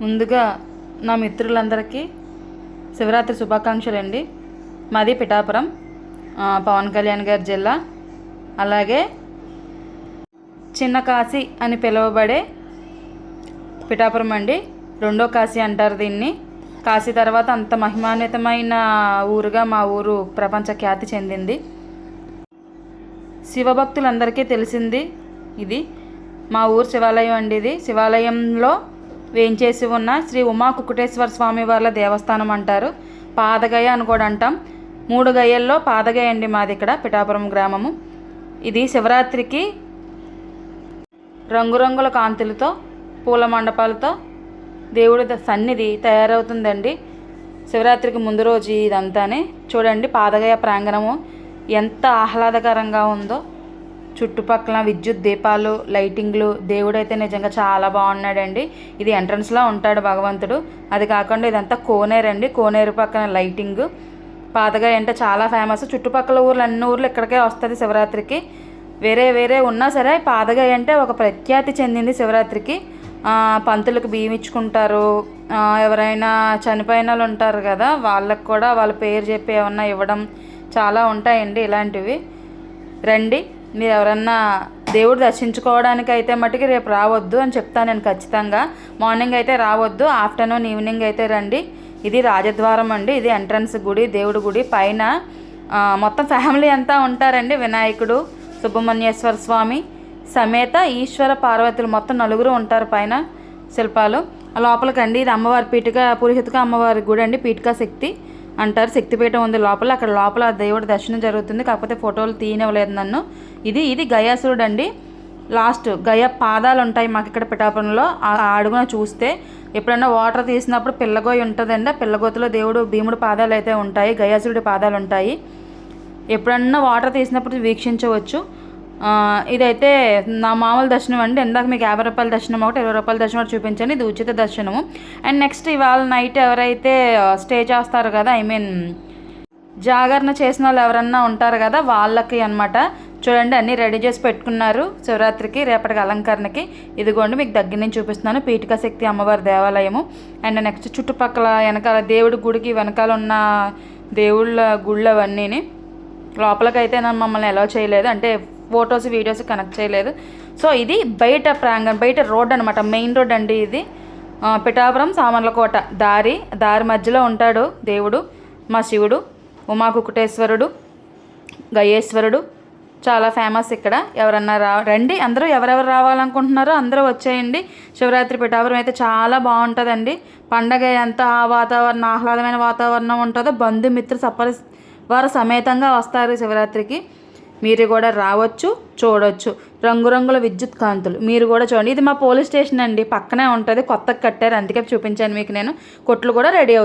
ముందుగా నా మిత్రులందరికీ శివరాత్రి శుభాకాంక్షలు అండి మాది పిఠాపురం పవన్ కళ్యాణ్ గారి జిల్లా. అలాగే చిన్న కాశీ అని పిలువబడే పిఠాపురం అండి. రెండో కాశీ అంటారు దీన్ని. కాశీ తర్వాత అంత మహిమాన్వితమైన ఊరుగా మా ఊరు ప్రపంచ ఖ్యాతి చెందింది. శివభక్తులందరికీ తెలిసింది ఇది. మా ఊరు శివాలయం అండి ఇది. శివాలయంలో వేంచేసి ఉన్న శ్రీ ఉమా కుకుటేశ్వర స్వామి వాళ్ళ దేవస్థానం అంటారు. పాదగయ అని కూడా అంటాం. మూడు గయ్యల్లో పాదగయ అండి మాది ఇక్కడ పిఠాపురం గ్రామము. ఇది శివరాత్రికి రంగురంగుల కాంతులతో పూల మండపాలతో దేవుడి సన్నిధి తయారవుతుందండి. శివరాత్రికి ముందు రోజు ఇదంతానే. చూడండి పాదగయ ప్రాంగణము ఎంత ఆహ్లాదకరంగా ఉందో. చుట్టుపక్కల విద్యుత్ దీపాలు లైటింగ్లు. దేవుడైతే నిజంగా చాలా బాగున్నాడండి. ఇది ఎంట్రన్స్లో ఉంటాడు భగవంతుడు. అది కాకుండా ఇదంతా కోనేరు అండి. కోనేరు పక్కన లైటింగ్. పాతగా అంటే చాలా ఫేమస్ చుట్టుపక్కల ఊర్లు అన్ని ఊర్లు ఇక్కడికే వస్తుంది శివరాత్రికి. వేరే వేరే ఉన్నా సరే పాదగాయ అంటే ఒక ప్రఖ్యాతి చెందింది శివరాత్రికి. పంతులకు బియ్యం ఇచ్చుకుంటారు. ఎవరైనా చనిపోయిన వాళ్ళు ఉంటారు కదా వాళ్ళకు కూడా వాళ్ళ పేరు చెప్పి ఏమన్నా ఇవ్వడం చాలా ఉంటాయండి ఇలాంటివి. రండి. మీరు ఎవరన్నా దేవుడు దర్శించుకోవడానికి అయితే మటుకి రేపు రావద్దు అని చెప్తాను నేను ఖచ్చితంగా. మార్నింగ్ అయితే రావద్దు ఆఫ్టర్నూన్ ఈవినింగ్ అయితే రండి. ఇది రాజద్వారం అండి ఇది ఎంట్రన్స్ గుడి దేవుడి గుడి. పైన మొత్తం ఫ్యామిలీ అంతా ఉంటారండి వినాయకుడు సుబ్రహ్మణ్యేశ్వర స్వామి. సమేత ఈశ్వర పార్వతులు మొత్తం నలుగురు ఉంటారు పైన శిల్పాలు. ఆ లోపలికండి ఇది అమ్మవారి పీఠిక పురిహితుక అమ్మవారి గుడి అండి పీఠికా శక్తి. అంటారు. శక్తిపీఠం ఉంది లోపల. అక్కడ లోపల దేవుడి దర్శనం జరుగుతుంది. కాకపోతే ఫోటోలు తీయనివ్వలేదు నన్ను. ఇది ఇది గయాసురుడు అండి లాస్ట్ గయ పాదాలు ఉంటాయి మాకు ఇక్కడ పిఠాపురంలో. ఆ అడుగున చూస్తే ఎప్పుడైనా వాటర్ తీసినప్పుడు పిల్లగోయి ఉంటుందండి. ఆ పిల్లగోతులో దేవుడు భీముడు పాదాలు అయితే ఉంటాయి. గయాసురుడి పాదాలు ఉంటాయి. ఎప్పుడన్నా వాటర్ తీసినప్పుడు వీక్షించవచ్చు. ఇదైతే నా మామూలు దర్శనం అండి. ఇందాక మీకు యాభై రూపాయల దర్శనం ఒకటి ఇరవై రూపాయల దర్శనం ఒకటి చూపించండి. ఇది ఉచిత దర్శనము. అండ్ నెక్స్ట్ ఇవాళ నైట్ ఎవరైతే స్టే చేస్తారు కదా ఐ మీన్ జాగరణ చేసిన వాళ్ళు ఎవరన్నా ఉంటారు కదా వాళ్ళకి అన్నమాట. చూడండి అన్నీ రెడీ చేసి పెట్టుకున్నారు శివరాత్రికి రేపటికి అలంకరణకి. ఇదిగోండి మీకు దగ్గర నుంచి చూపిస్తున్నాను. పీఠికా శక్తి అమ్మవారి దేవాలయము. అండ్ నెక్స్ట్ చుట్టుపక్కల వెనకాల దేవుడి గుడికి వెనకాల ఉన్న దేవుళ్ళ గుళ్ళు అవన్నీ లోపలికైతే నన్ను మమ్మల్ని ఎలా చేయలేదు. అంటే ఫొటోస్ వీడియోస్ కనెక్ట్ చేయలేదు. సో ఇది బయట ప్రాంగణం బయట రోడ్ అనమాట మెయిన్ రోడ్ అండి ఇది. పిఠాపురం సామర్లకోట దారి దారి మధ్యలో ఉంటాడు దేవుడు మా శివుడు ఉమా కుకుటేశ్వరుడు గయేశ్వరుడు చాలా ఫేమస్ ఇక్కడ. ఎవరన్నా రా రండి అందరూ ఎవరెవరు రావాలనుకుంటున్నారో అందరూ వచ్చేయండి. శివరాత్రి పిఠాపురం అయితే చాలా బాగుంటుందండి. పండగ ఎంత ఆ వాతావరణం ఆహ్లాదమైన వాతావరణం ఉంటుందో బంధుమిత్రు సపరి వారు సమేతంగా వస్తారు శివరాత్రికి. మీరు కూడా రావచ్చు చూడొచ్చు. రంగురంగుల విద్యుత్ కాంతులు. మీరు కూడా చూడండి. ఇది మా పోలీస్ స్టేషన్ అండి. పక్కనే ఉంటుంది. కొత్తగా కట్టారు. అందుకే చూపించాను మీకు నేను. కొట్లు కూడా రెడీ అవుతాయి